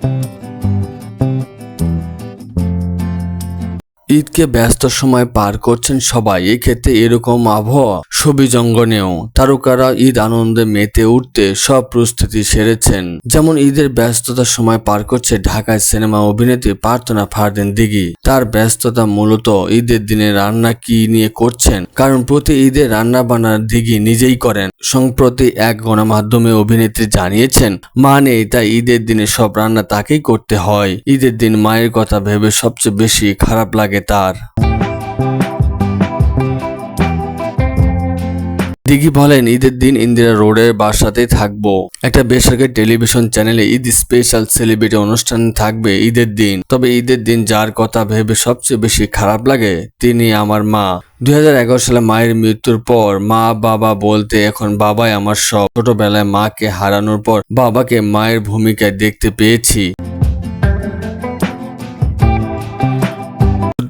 Bye. ঈদকে ব্যস্ত সময় পার করছেন সবাই। এক্ষেত্রে এরকম আবহাওয়া সবিজঙ্গনেও তারকারা ঈদ আনন্দে মেতে উঠতে সব প্রস্তুতি সেরেছেন। যেমন ঈদের ব্যস্ততার সময় পার করছে ঢাকায় সিনেমা অভিনেত্রী প্রার্থনা ফারদিন দিঘি তার ব্যস্ততা মূলত ঈদের দিনে রান্না কি নিয়ে করছেন, কারণ প্রতি ঈদে রান্না বান্নার দিঘি নিজেই করেন। সম্প্রতি এক গণমাধ্যমে অভিনেত্রী জানিয়েছেন মা নেই তাই ঈদের দিনে সব রান্না তাকেই করতে হয়। ঈদের দিন মায়ের কথা ভেবে সবচেয়ে বেশি খারাপ লাগে তার। দিঘি বলেন, ঈদের দিন ইন্দিরা রোডের বাসাতেই থাকব। একটা বেসরকারি টেলিভিশন চ্যানেলে ঈদ স্পেশাল সেলিব্রিটি অনুষ্ঠান থাকবে ঈদের দিন। তবে ঈদের দিন যার কথা ভেবে সবচেয়ে বেশি খারাপ লাগে, তিনি আমার মা। দুই হাজার এগারো সালে মায়ের মৃত্যুর পর মা, বাবা বলতে এখন বাবাই আমার সব। ছোটবেলায় মাকে হারানোর পর বাবাকে মায়ের ভূমিকায় দেখতে পেয়েছি।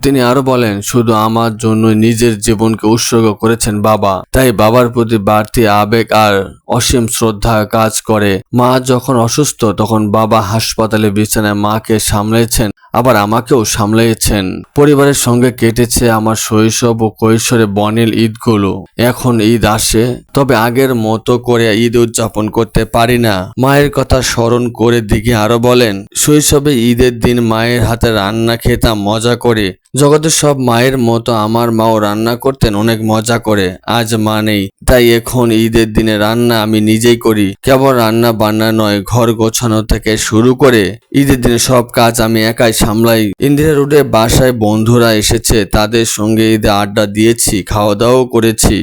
তিনি আরও বলেন, শুধু আমার জন্য নিজের জীবনকে উৎসর্গ করেছেন বাবা। তাই বাবার প্রতি বাড়তি আবেগ আর অসীম শ্রদ্ধা কাজ করে। মা যখন অসুস্থ, তখন বাবা হাসপাতালে বিছানায় মাকে সামলেছেন আবার আমাকেও সামলেছেন পরিবারের সঙ্গে কেটেছে আমার শৈশব ও কৈশোরে বনের ঈদগুলো। এখন ঈদ আসে, তবে আগের মতো করে ঈদ উদযাপন করতে পারি না। মায়ের কথা স্মরণ করে দিকে আরও বলেন, শৈশবে ঈদের দিন মায়ের হাতে রান্না খেতাম মজা করে। জগতের সব মায়ের মতো আমার মাও রান্না করতেন অনেক মজা করে। আজ মা নেই, তাই এখন ঈদের দিনে রান্না আমি নিজেই করি। কেবল রান্না বান্না নয়, ঘর গোছানো থেকে শুরু করে ঈদের দিনে সব কাজ আমি একাই সামলাই। ইন্দিরা রোডে বাসায় বন্ধুরা এসেছে, তাদের সঙ্গে ঈদে আড্ডা দিয়েছি খাওয়া দাওয়াও করেছি।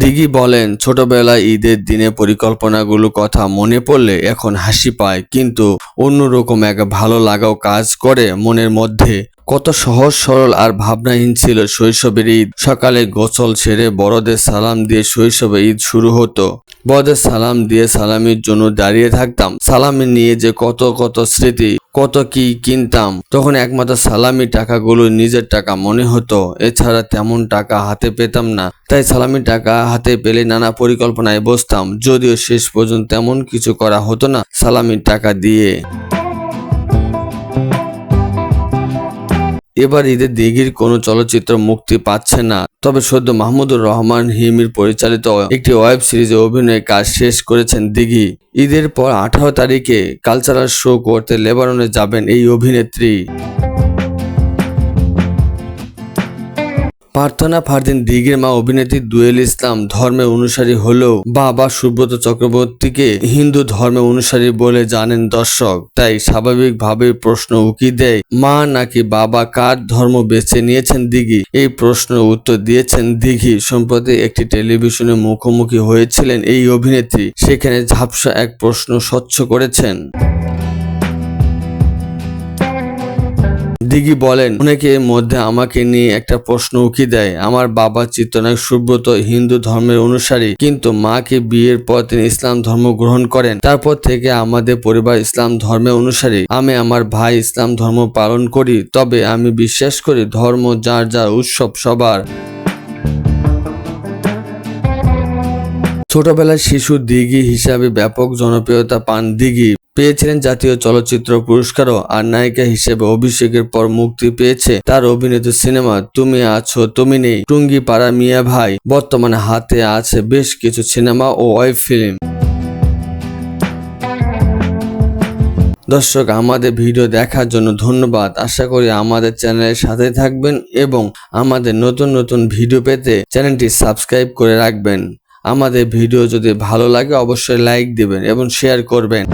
দিঘি বলেন, ছোটবেলায় ঈদের দিনে পরিকল্পনাগুলো কথা মনে পড়লে এখন হাসি পায়, কিন্তু অন্যরকম এক ভালো লাগাও কাজ করে মনের মধ্যে। কত সহজ, সরল আর ভাবনাহীন ছিল শৈশবের ঈদ। সকালে গোসল সেরে বড়দের সালাম দিয়ে শৈশবে ঈদ শুরু হতো। বড়দের সালাম দিয়ে সালামির জন্য দাঁড়িয়ে থাকতাম। সালামি নিয়ে যে কত কত স্মৃতি, কত কি কিনতাম। তখন একমাত্র সালামি টাকাগুলো নিজের টাকা মনে হতো। এছাড়া তেমন টাকা হাতে পেতাম না। তাই সালামি টাকা হাতে পেলে নানা পরিকল্পনায় বসতাম। যদিও শেষ পর্যন্ত তেমন কিছু করা হতো না সালামির টাকা দিয়ে। এবার ঈদের দিঘির কোনো চলচ্চিত্র মুক্তি পাচ্ছে না। তবে সদ্য মাহমুদুর রহমান হিমির পরিচালিত একটি ওয়েব সিরিজে অভিনয় কাজ শেষ করেছেন দিঘি। ঈদের পর আঠারো তারিখে কালচারাল শো করতে লেবাননে যাবেন এই অভিনেত্রী। প্রার্থনা ফারদিন দিঘির মা অভিনেত্রী দুয়েল ইসলাম ধর্মে অনুসারী হলেও বাবা সুব্রত চক্রবর্তীকে হিন্দু ধর্মে অনুসারী বলে জানেন দর্শক। তাই স্বাভাবিকভাবে প্রশ্ন উকি দেয়, মা নাকি বাবা কার ধর্ম বেছে নিয়েছেন দিঘি? এই প্রশ্নের উত্তর দিয়েছেন দিঘি। সম্প্রতি একটি টেলিভিশনে মুখোমুখি হয়েছিলেন এই অভিনেত্রী। সেখানে ঝাপসা এক প্রশ্ন স্বচ্ছ করেছেন। দিঘি বলেন, অনেকে মধ্যে আমাকে নিয়ে একটা প্রশ্ন উকি দেয়। আমার বাবা চিত্রনায়ক সুব্রত হিন্দু ধর্মের অনুসারী, কিন্তু মাকে বিয়ের পর তিনি ইসলাম ধর্ম গ্রহণ করেন। তারপর থেকে আমাদের পরিবার ইসলাম ধর্মের অনুসারী। আমি আমার ভাই ইসলাম ধর্ম পালন করি, তবে আমি বিশ্বাস করি ধর্ম যার যার উৎসব সবার। ছোটবেলায় শিশু দিঘি হিসাবে ব্যাপক জনপ্রিয়তা পান দিঘি। পেয়েছিলেন জাতীয় চলচ্চিত্র পুরস্কারও, আর নায়িকা হিসেবে অভিষেকের পর মুক্তি পেয়েছে তার অভিনীত সিনেমা তুমি আছো, তুমি নেই টুঙ্গি পাড়া মিয়া ভাই। বর্তমানে হাতে আছে বেশ কিছু সিনেমা ও ওয়েব ফিল্ম। দর্শক, আমাদের ভিডিও দেখার জন্য ধন্যবাদ। আশা করি আমাদের চ্যানেলের সাথে থাকবেন এবং আমাদের নতুন নতুন ভিডিও পেতে চ্যানেলটি সাবস্ক্রাইব করে রাখবেন। আমাদের ভিডিও যদি ভালো লাগে, অবশ্যই লাইক দিবেন এবং শেয়ার করবেন।